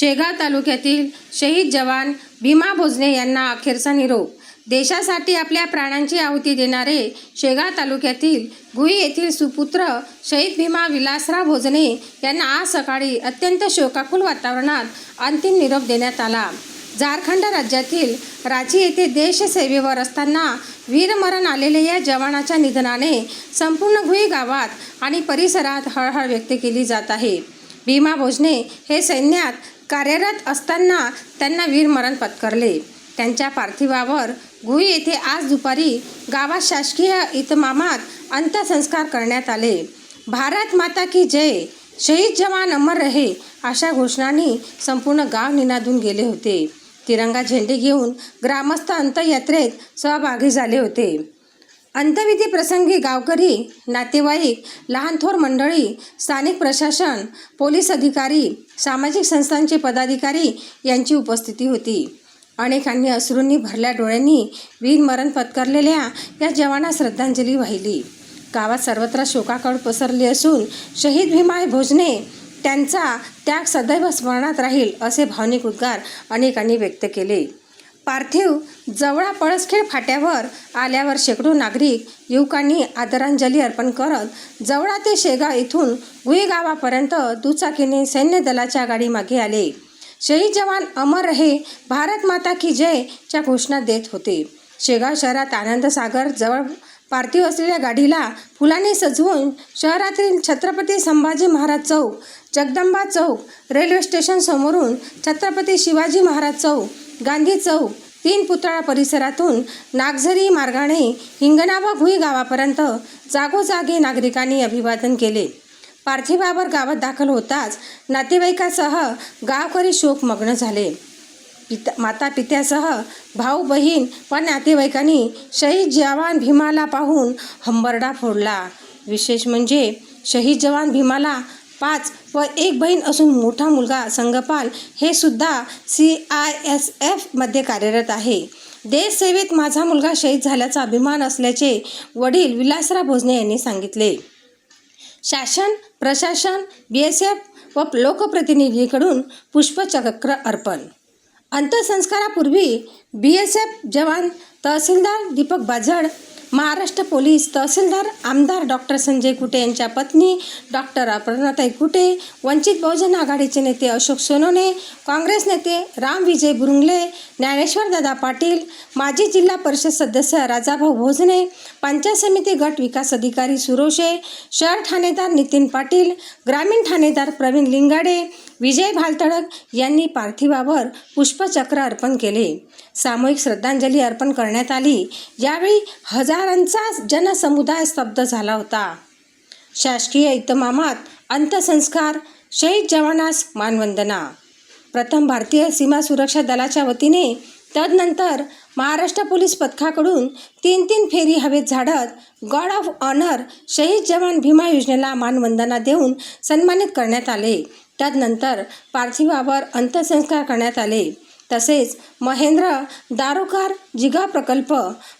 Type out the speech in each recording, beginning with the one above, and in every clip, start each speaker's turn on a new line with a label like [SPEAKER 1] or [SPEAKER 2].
[SPEAKER 1] शेगाव तालुक्यातील शहीद जवान भीमा भोजने यांना अखेरचा निरोप. देशासाठी आपल्या प्राणांची आहुती देणारे शेगाव तालुक्यातील गुई येथील सुपुत्र शहीद भीमा विलासराव भोजने यांना आज सकाळी अत्यंत शोकाकुल वातावरणात अंतिम निरोप देण्यात आला. झारखंड राज्यातील रांची येथे देशसेवेवर असताना वीरमरण आलेल्या या जवानाच्या निधनाने संपूर्ण भुई गावात आणि परिसरात हळहळ व्यक्त केली जात आहे. भीमा भोजने हे सैन्यात कार्यरत असताना त्यांना वीरमरण पत्करले. त्यांच्या पार्थिवावर गुई येथे आज दुपारी गावात शासकीय इतमामात अंत्यसंस्कार करण्यात आले. भारत माता की जय शहीद जवान अमर रहे अशा घोषणांनी संपूर्ण गाव निनादून गेले होते. तिरंगा झेंडे घेऊन ग्रामस्थ अंत्ययात्रेत सहभागी झाले होते. अंत्यविधी प्रसंगी गावकरी नातेवाईक लहान थोर मंडळी स्थानिक प्रशासन पोलीस अधिकारी सामाजिक संस्थांचे पदाधिकारी यांची उपस्थिती होती. अनेकांनी अश्रूंनी भरल्या डोळ्यांनी वीरमरण पत्करलेल्या या जवाना श्रद्धांजली वाहिली. गावात सर्वत्र शोकाकळ पसरली असून शहीद भीमाय भोजने त्यांचा त्याग सदैव स्मरणात राहील असे भावनिक उद्गार अनेकांनी व्यक्त केले. पार्थिव जवळा पळसखेड फाट्यावर आल्यावर शेकडो नागरिक युवकांनी आदरांजली अर्पण करत जवळा ते शेगाव इथून गुई गावापर्यंत दुचाकीने सैन्य दलाच्या गाडीमागे आले. शहीद जवान अमर रहे भारत माता की जय च्या घोषणा देत होते. शेगाव शहरात आनंद सागर जवळ पार्थिव असलेल्या गाडीला फुलांनी सजवून शहरातील छत्रपती संभाजी महाराज चौक जगदंबा चौक रेल्वे स्टेशन समोरून छत्रपती शिवाजी महाराज चौक गांधी चौक तीन पुतळा परिसरातून नागझरी मार्गाने हिंगणा व भुई गावापर्यंत जागोजागी नागरिकांनी अभिवादन केले. पार्थिवावर गावात दाखल होताच नातेवाईकासह गावकरी शोकमग्न झाले. पिता माता पित्यासह भाऊ बहीण व नातेवाईकांनी शहीद जवान भीमाला पाहून हंबरडा फोडला. विशेष म्हणजे शहीद जवान भीमाला पाच व एक बहीण असून मोठा मुलगा संगपाल हे सुद्धा सी आय एस एफमध्ये कार्यरत आहे. देशसेवेत माझा मुलगा शहीद झाल्याचा अभिमान असल्याचे वडील विलासराव भोजने यांनी सांगितले. शासन प्रशासन बी एस एफ व लोकप्रतिनिधीकडून पुष्पचक्र अर्पण. अंत्यसंस्कारापूर्वी बी एस एफ जवान तहसीलदार दीपक बाजड महाराष्ट्र पोलीस तहसीलदार आमदार डॉक्टर संजय कुटे यांच्या पत्नी डॉक्टर अपर्णाताई कुटे वंचित बहुजन आघाडीचे नेते अशोक सोनवणे काँग्रेस नेते राम विजय बुरुंगले ज्ञानेश्वर दादा पाटील माजी जिल्हा परिषद सदस्य राजाभाऊ भोजने पंचायत समिती गट विकास अधिकारी सुरोशे शहर ठाणेदार नितीन पाटील ग्रामीण ठाणेदार प्रवीण लिंगाडे विजय भालतडक यांनी पार्थिवावर पुष्पचक्र अर्पण केले. सामूहिक श्रद्धांजली अर्पण करण्यात आली. यावेळी हजारांचा जनसमुदाय स्तब्ध झाला होता. शासकीय इतमामात अंत्यसंस्कार शहीद जवानास मानवंदना. प्रथम भारतीय सीमा सुरक्षा दलाच्या वतीने तदनंतर महाराष्ट्र पोलीस पथकाकडून तीन तीन फेरी हवेत झाडत गॉड ऑफ ऑनर शहीद जवान भीमा योजनेला मानवंदना देऊन सन्मानित करण्यात आले. त्यानंतर पार्थिवावर अंत्यसंस्कार करण्यात आले. तसेच महेंद्र दारोकार जिगा प्रकल्प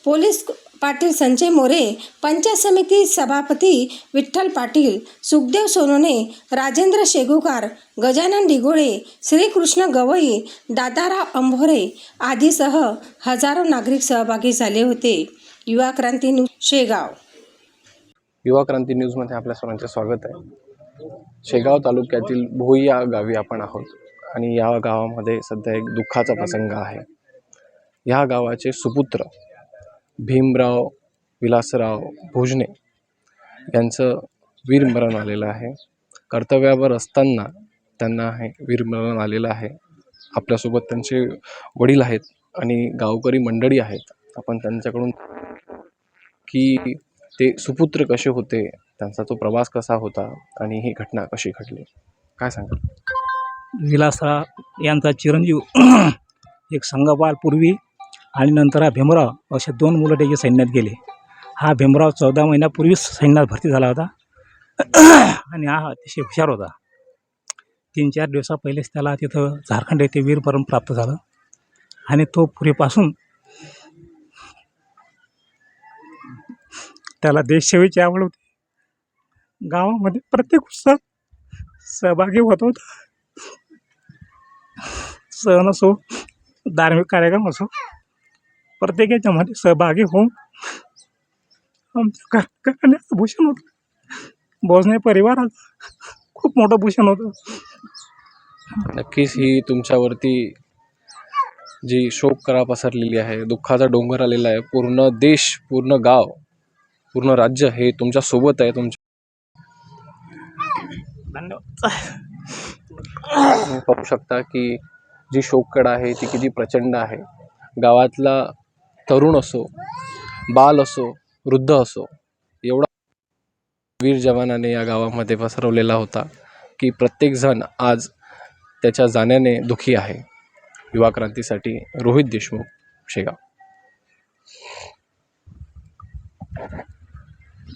[SPEAKER 1] पोलीस पाटील संजय मोरे पंचायत समिती सभापती विठ्ठल पाटील सुखदेव सोनोने राजेंद्र शेगुकार गजानन डिगोळे श्रीकृष्ण गवई दादाराव अंभोरे आदीसह हजारो नागरिक सहभागी झाले होते. युवा क्रांती न्यूज शेगाव.
[SPEAKER 2] युवा क्रांती न्यूजमध्ये आपल्या सर्वांचे स्वागत आहे. शेगाव तालुक्यातील भोई या गावी आपण आहोत. आणि या गावामध्ये सध्या एक दुःखाचा प्रसंग आहे. ह्या गावाचे सुपुत्र भीमराव विलासराव भोजने यांचं वीरमरण आलेलं आहे. कर्तव्यावर असताना त्यांना हे वीरमरण आलेलं आहे. आपल्यासोबत त्यांचे वडील आहेत आणि गावकरी मंडळी आहेत. आपण त्यांच्याकडून की ते सुपुत्र कसे होते त्यांचा तो प्रवास कसा होता आणि ही घटना कशी घडली? काय सांगा
[SPEAKER 3] विलासराव यांचा चिरंजीव एक संगपाल पूर्वी आणि नंतर हा भीमराव असे दोन मुलं त्याचे सैन्यात गेले. हा भीमराव चौदा महिन्यापूर्वीच सैन्यात भरती झाला होता आणि हा अतिशय हुशार होता. तीन चार दिवसा पहिलेच त्याला तिथं झारखंड येथे वीरमरण प्राप्त झालं आणि तो पुरेपासून त्याला देशसेवेची आवड होती. गावामध्ये प्रत्येक उत्सवात सहभागी होत होता. सण असो धार्मिक कार्यक्रम असो प्रत्येक याच्यामध्ये सहभागी होऊन आमच्या कार्यक्रमाचं भूषण होतं. भोजने परिवाराचं खूप मोठं भूषण होतं.
[SPEAKER 2] नक्कीच ही तुमच्यावरती जी शोक करा पसरलेली आहे दुःखाचा डोंगर आलेला आहे पूर्ण देश पूर्ण गाव पूर्ण राज्य हे तुमच्यासोबत आहे तुमच्या
[SPEAKER 3] धन्यवाद.
[SPEAKER 2] तुम्ही पाहू शकता की जी शोककळा आहे ती किती प्रचंड आहे. गावातला तरुण असो बाल असो वृद्ध असो एवढा वीर जवानाने या गावामध्ये पसरवलेला होता की प्रत्येकजण आज त्याच्या जाण्याने दुखी आहे. युवा क्रांतीसाठी रोहित देशमुख शेगाव.